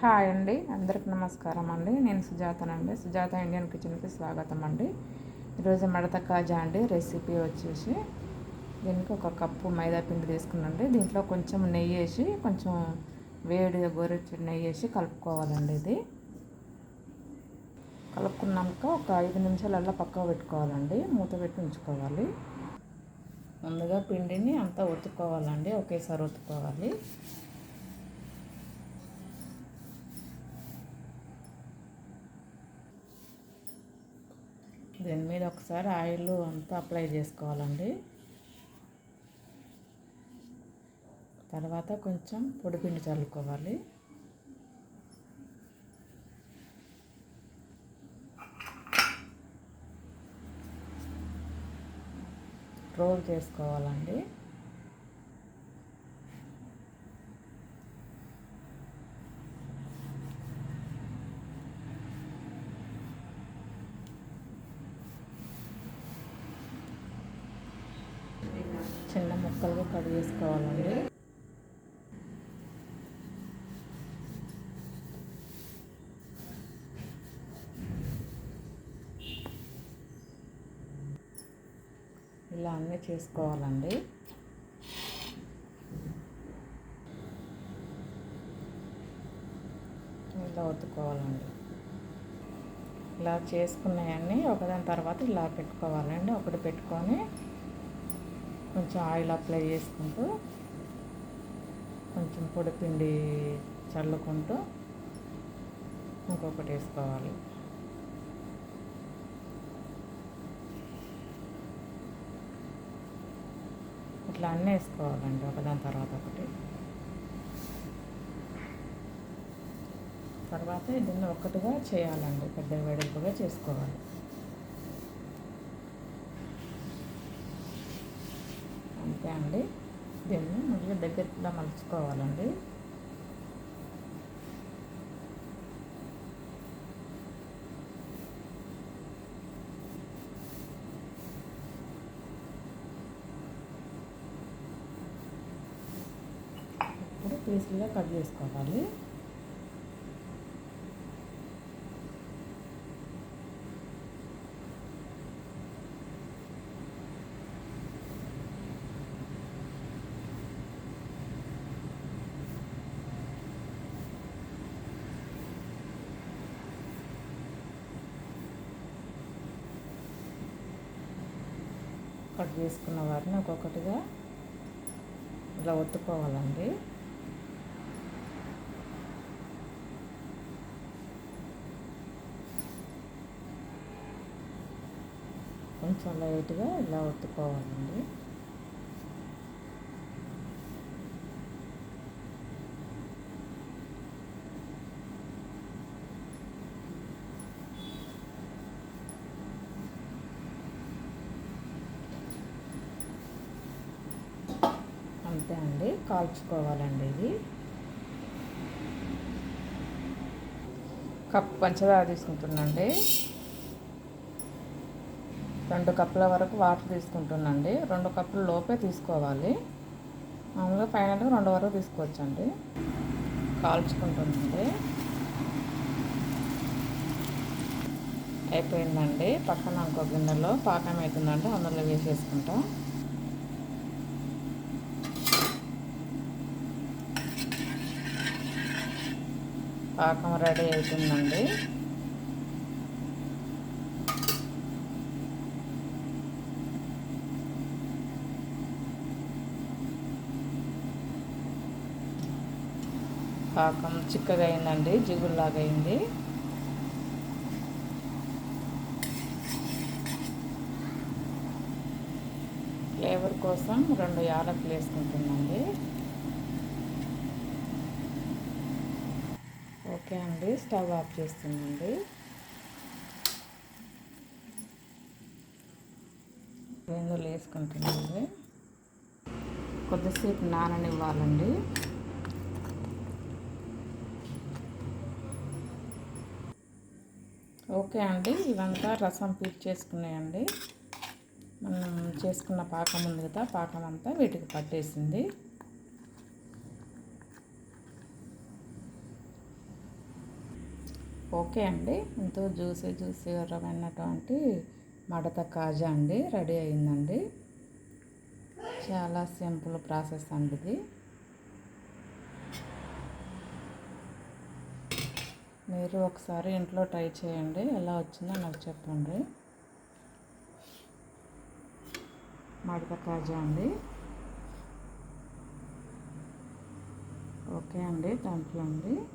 Hi అండి అందరికి నమస్కారం అండి. నేను సుజాతనండి. సుజాత ఇండియన్ కిచెన్కి స్వాగతం అండి. ఈరోజు మడత కాజా అండి రెసిపీ వచ్చేసి దీనికి ఒక కప్పు మైదా పిండి తీసుకున్నండి దీంట్లో కొంచెం నెయ్యి వేసి కొంచెం వేడిగా గోరెచ్చి నెయ్యి వేసి కలుపుకోవాలండి ఇది. కలుపుకున్నాక ఒక ఐదు నిమిషాలల్లా పక్క పెట్టుకోవాలండి. మూత పెట్టి ఉంచుకోవాలి. ముందుగా పిండిని అంతా ఒత్తుకోవాలండి. ఒకేసారి ఒత్తుకోవాలి. దీని మీద ఒకసారి ఆయిల్ అంతా అప్లై చేసుకోవాలండి. తర్వాత కొంచెం పొడిపిండి చల్లుకోవాలి. రోల్ చేసుకోవాలండి. ముక్కలుగా కట్ చేసుకోవాలండి. ఇలా అన్నీ చేసుకోవాలండి. ఇలా ఒత్తుకోవాలండి. ఇలా చేసుకున్నాయన్నీ ఒకదాని తర్వాత ఇలా పెట్టుకోవాలండి. ఒకటి పెట్టుకొని కొంచెం ఆయిల్ అప్లై చేసుకుంటూ కొంచెం పొడిపిండి చల్లుకుంటూ ఇంకొకటి వేసుకోవాలి. ఇట్లా అన్నీ వేసుకోవాలండి ఒకదాని తర్వాత ఒకటి. తర్వాత దీన్ని ఒక్కటిగా చేయాలండి పెద్ద వెడల్పుగా చేసుకోవాలి. ఓకే అండి. దీన్ని మళ్ళీ దగ్గరగా మలుచుకోవాలండి. ఇప్పుడు పీసులుగా కట్ చేసుకోవాలి. కట్ చేసుకున్న వాటిని ఒక్కొక్కటిగా ఇలా ఒత్తుకోవాలండి. కొంచెం లైట్గా ఇలా ఒత్తుకోవాలండి అంతే అండి కాల్చుకోవాలండి ఇది. కప్ పంచదార తీసుకుంటున్నాండి రెండు కప్పుల వరకు వాటర్ తీసుకుంటున్నాండి రెండు కప్పుల లోపే తీసుకోవాలి. మామూలుగా ఫైనల్గా రెండు వరకు తీసుకోవచ్చండి. కాల్చుకుంటుందండి అయిపోయిందండి. పక్కన ఇంకో గిన్నెలో పాకం అవుతుందండి అందులో వేసేసుకుంటాం. పాకం రెడీ అవుతుందండి పాకం చిక్కగా అయిందండి జిగుల్లాగా అయింది ఫ్లేవర్ కోసం రెండు యాలకులు వేసుకుంటుందండి ఓకే అండి స్టవ్ ఆఫ్ చేస్తుందండి ఇందులో వేసుకుంటుందండి కొద్దిసేపు నాననివ్వాలండి. ఓకే అండి ఇవంతా రసం పీట్ చేసుకున్నాయండి. మనం చేసుకున్న పాకం ఉంది కదా పాకం అంతా వీటికి పట్టేసింది. ఓకే అండి. ఎంతో జ్యూసీ జ్యూసీ రమైనటువంటి మడత కాజా అండి. రెడీ అయిందండి. చాలా సింపుల్ ప్రాసెస్ అండి ఇది. మీరు ఒకసారి ఇంట్లో ట్రై చేయండి. ఎలా వచ్చిందో నాకు చెప్పండి. మడత కాజా అండి. ఓకే అండి. థ్యాంక్ యూ అండి.